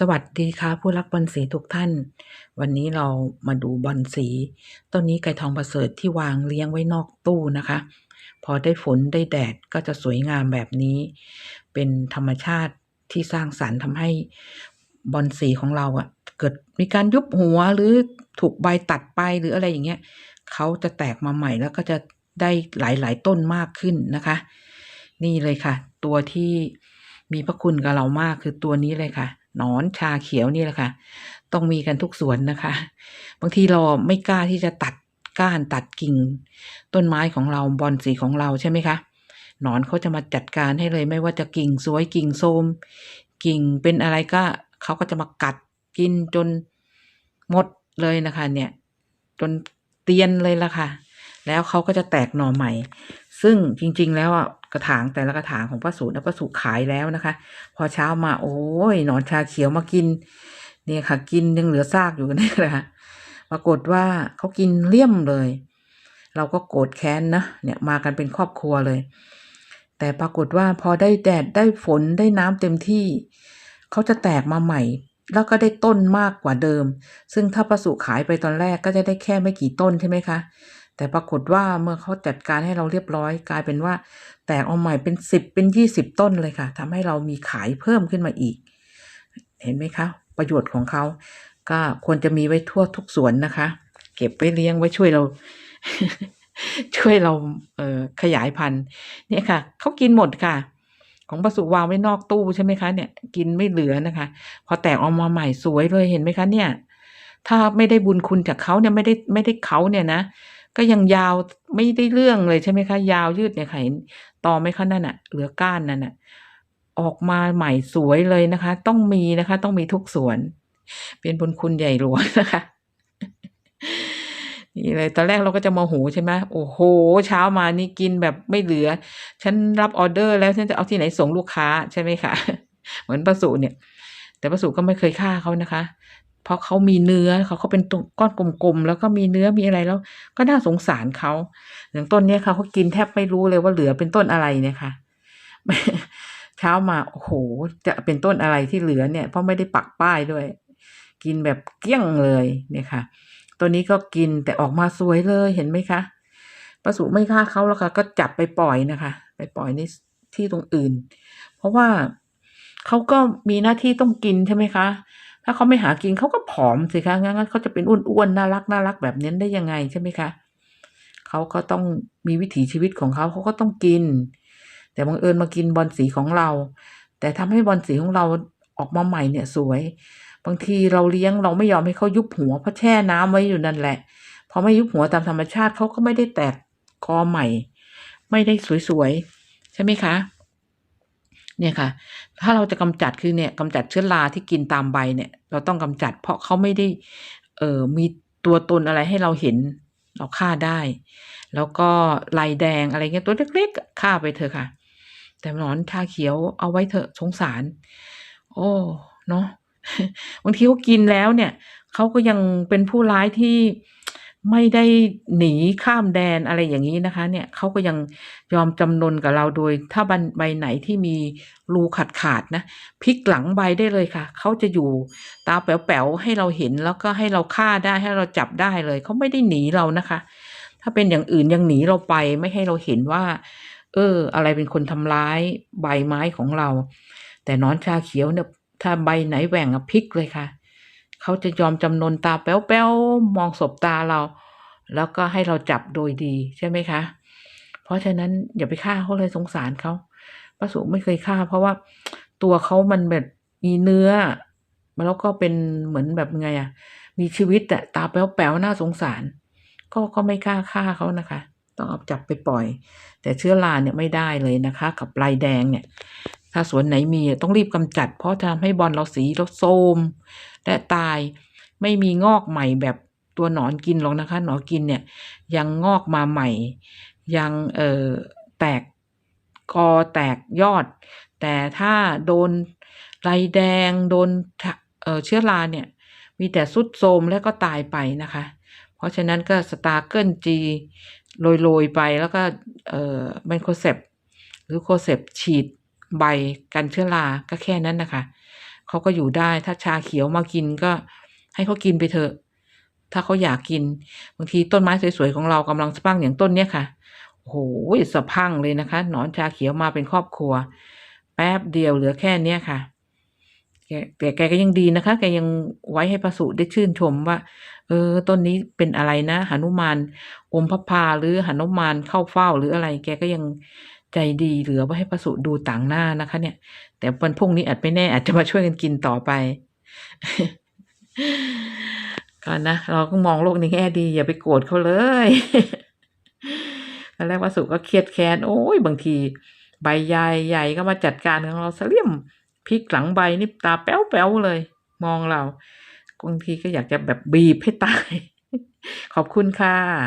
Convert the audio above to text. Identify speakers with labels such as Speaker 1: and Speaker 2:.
Speaker 1: สวัสดีค่ะ ผู้รักบอลสีทุกท่าน วันนี้เรามาดูบอลสีต้นนี้ไก่ทองประเสริฐที่วางเลี้ยงไว้นอกตู้นะคะ พอได้ฝนได้แดดก็จะสวยงามแบบนี้ เป็นธรรมชาติที่สร้างสรรค์ทำให้บอลสีของเราอะ่ะเกิดมีการยุบหัวหรือถูกใบตัดไปหรืออะไรอย่างเงี้ยเขาจะแตกมาใหม่แล้วก็จะได้หลายๆ ต้นมากขึ้นนะคะ นี่เลยค่ะ ตัวที่มีพระคุณกับเรามากคือตัวนี้เลยค่ะ หนอนชาเขียวนี่แหละค่ะ ต้องมีกันทุกสวนนะคะ บางทีเราไม่กล้าที่จะตัดก้านตัดกิ่ง ต้นไม้ของเราบอนสีของเราใช่ไหมคะหนอนเขาจะมาจัดการให้เลยไม่ว่าจะกิ่งสวยกิ่งโทมกิ่งเป็นอะไรก็เขาก็จะมากัดกินจนหมดเลยนะคะ เนี่ย จนเตียนเลยละค่ะ แล้วเขาก็จะแตกหน่อใหม่ ซึ่งจริง ๆ แล้วอะกระถางแต่ละกระถางของป้าสูตรป้าสูตรขายแล้วนะคะ พอเช้ามาโอ้ยหนอนชาเขียวมากิน เนี่ยค่ะ กินยังเหลือซากอยู่นี่แหละปรากฏว่าเขากินเลี่ยมเลย เราก็โกรธแค้นนะเนี่ยมากันเป็นครอบครัวเลย แต่ปรากฏว่าพอได้แดดได้ฝนได้น้ำเต็มที่เขาจะแตกมาใหม่ แล้วก็ได้ต้นมากกว่าเดิม ซึ่งถ้าประสุขายไปตอนแรกก็จะได้แค่ไม่กี่ต้นใช่ไหมคะ แต่ปรากฏว่าเมื่อเขาจัดการให้เราเรียบร้อย กลายเป็นว่าแตกออกใหม่เป็นสิบเป็นยี่สิบต้นเลยค่ะทำให้เรามีขายเพิ่มขึ้นมาอีก เห็นไหมคะ ประโยชน์ของเขา ก็ควรจะมีไว้ทั่วทุกสวนนะคะ เก็บไว้เลี้ยงไว้ช่วยเรา ช่วยเราเออขยายพันธุ์ เนี่ยค่ะเขากินหมดค่ะของประสุวางไว้นอกตู้ใช่ไหมคะเนี่ยกินไม่เหลือนะคะ พอแตกออกมาใหม่สวยเลยเห็นไหมคะเนี่ย ถ้าไม่ได้บุญคุณจากเขาเนี่ยไม่ได้ไม่ได้เขาเนี่ยนะ ก็ยังยาวไม่ได้เรื่องเลยใช่ไหมคะ ยาวยืดเนี่ยค่ะเห็นตอไหมคะนั่นน่ะเหลือก้านนั่นน่ะออกมาใหม่สวยเลยนะคะ ต้องมีนะคะ ต้องมีทุกสวน เป็นบุญคุณใหญ่หลวงนะคะนี่เลยตอนแรกเราก็จะมาหูใช่ไหมโอ้โห เช้ามานี่กินแบบไม่เหลือ ฉันรับออเดอร์แล้วฉันจะเอาที่ไหนส่งลูกค้าใช่ไหมคะ เหมือนประสูเนี่ย แต่ประสูก็ไม่เคยฆ่าเขานะคะ เพราะเขามีเนื้อเขาเขาเป็นก้อนกลมๆแล้วก็มีเนื้อมีอะไรแล้ว ก็น่าสงสารเขาอย่างต้นเนี้ยค่ะเขากินแทบไม่รู้เลยว่าเหลือเป็นต้นอะไรเนี่ยค่ะเช้ามาโอ้โห จะเป็นต้นอะไรที่เหลือเนี่ย เพราะไม่ได้ปักป้ายด้วย กินแบบเกี้ยงเลยเนี่ยค่ะ ตัวนี้ก็กินแต่ออกมาสวยเลยเห็นไหมคะประสูไม่ฆ่าเขาแล้วค่ะ ก็จับไปปล่อยนะคะ ไปปล่อยในที่ตรงอื่น เพราะว่าเขาก็มีหน้าที่ต้องกินใช่ไหมคะ ถ้าเขาไม่หากินเขาก็ผอมสิคะงั้นเขาจะเป็นอ้วนๆน่ารักน่ารักแบบนี้ได้ยังไงใช่ไหมคะเขาก็ต้องมีวิถีชีวิตของเขาเขาก็ต้องกิน แต่บังเอิญมากินบอลสีของเรา แต่ทำให้บอลสีของเราออกมาใหม่เนี่ยสวย บางทีเราเลี้ยงเราไม่ยอมให้เขายุบหัวเพราะแช่น้ำไว้อยู่นั่นแหละพอไม่ยุบหัวตามธรรมชาติเขาก็ไม่ได้แตกกอใหม่ ไม่ได้สวยๆใช่ไหมคะ เนี่ยค่ะ ถ้าเราจะกำจัดคือเนี่ยกำจัดเชื้อราที่กินตามใบเนี่ย เราต้องกำจัด เพราะเขาไม่ได้เอ่อมีตัวตนอะไรให้เราเห็นเราฆ่าได้ แล้วก็ลายแดงอะไรเงี้ยตัวเล็กๆฆ่าไปเถอะค่ะ แต่หนอนชาเขียวเอาไว้เถอะสงสาร โอ้เนาะบางทีเขากินแล้วเนี่ยเขาก็ยังเป็นผู้ร้ายที่ ไม่ได้หนีข้ามแดนอะไรอย่างนี้นะคะ เนี่ยเขาก็ยังยอมจำนนกับเราโดย ถ้าใบไหนที่มีรูขาดขาดนะพลิกหลังใบได้เลยค่ะเขาจะอยู่ตาแป๋วๆให้เราเห็นแล้วก็ให้เราฆ่าได้ให้เราจับได้เลยเขาไม่ได้หนีเรานะคะ ถ้าเป็นอย่างอื่นยังหนีเราไปไม่ให้เราเห็นว่า เออ อะไรเป็นคนทำร้ายใบไม้ของเรา แต่นอนชาเขียวเนี่ยถ้าใบไหนแหว่งอะพลิกเลยค่ะ เขาจะยอมจำนนตาแป้วๆมองศบตาเรา แล้วก็ให้เราจับโดยดีใช่ไหมคะ เพราะฉะนั้นอย่าไปฆ่าเขาเลยสงสารเขาพระสุไม่เคยฆ่า เพราะว่าตัวเขามันแบบมีเนื้อแล้วก็เป็นเหมือนแบบไงอะมีชีวิตอะตาแป้วๆน่าสงสาร ก็ก็ไม่กล้าฆ่าเขานะคะ ต้องเอาจับไปปล่อย แต่เชื้อราเนี่ยไม่ได้เลยนะคะ กับลายแดงเนี่ย ถ้าสวนไหนมีต้องรีบกำจัด เพราะจะทำให้บอลเราสีเราโทมและตายไม่มีงอกใหม่แบบตัวหนอนกินหรอกนะคะ หนอนกินเนี่ย ยังงอกมาใหม่ ยังเอ่อแตกกอแตกยอด แต่ถ้าโดนไรแดงโดนเเชื้อราเนี่ย มีแต่สุดโทมแล้วก็ตายไปนะคะ เพราะฉะนั้นก็สตาร์เกิลจีโรย ๆ ไปแล้วก็เอ่อแมนโคเซปหรือโคเซปฉีด ใบกันเชื้อราก็แค่นั้นนะคะเขาก็อยู่ได้ถ้าชาเขียวมากินก็ให้เขากินไปเถอะ ถ้าเขาอยากกินบางทีต้นไม้สวยๆของเรากำลังสะพรั่งอย่างต้นเนี้ยค่ะโอ้โหสะพังเลยนะคะ หนอนชาเขียวมาเป็นครอบครัว แป๊บเดียวเหลือแค่เนี้ยค่ะแกแต่แกก็ยังดีนะคะ แกยังไว้ให้ประสูได้ชื่นชมว่า เออ ต้นนี้เป็นอะไรนะหนุมานอมพระพาหรือหนุมานเข้าเฝ้าหรืออะไร แกก็ยัง ใจดีเหลือไว้ให้ประสูดูต่างหน้านะคะ เนี่ย แต่วันพรุ่งนี้อาจไม่แน่ อาจจะมาช่วยกันกินต่อไปก็นะเราก็มองโลกในแง่ดี อย่าไปโกรธเขาเลยตอนแรกวสุก็เครียดแค้นโอ้ยบางที ใบใหญ่ใหญ่ก็มาจัดการของเราเสลี่ยมพลิกหลังใบนี่ตาแป๊วแป๊วเลย มองเราบางทีก็อยากจะแบบบีบให้ตาย ขอบคุณค่ะ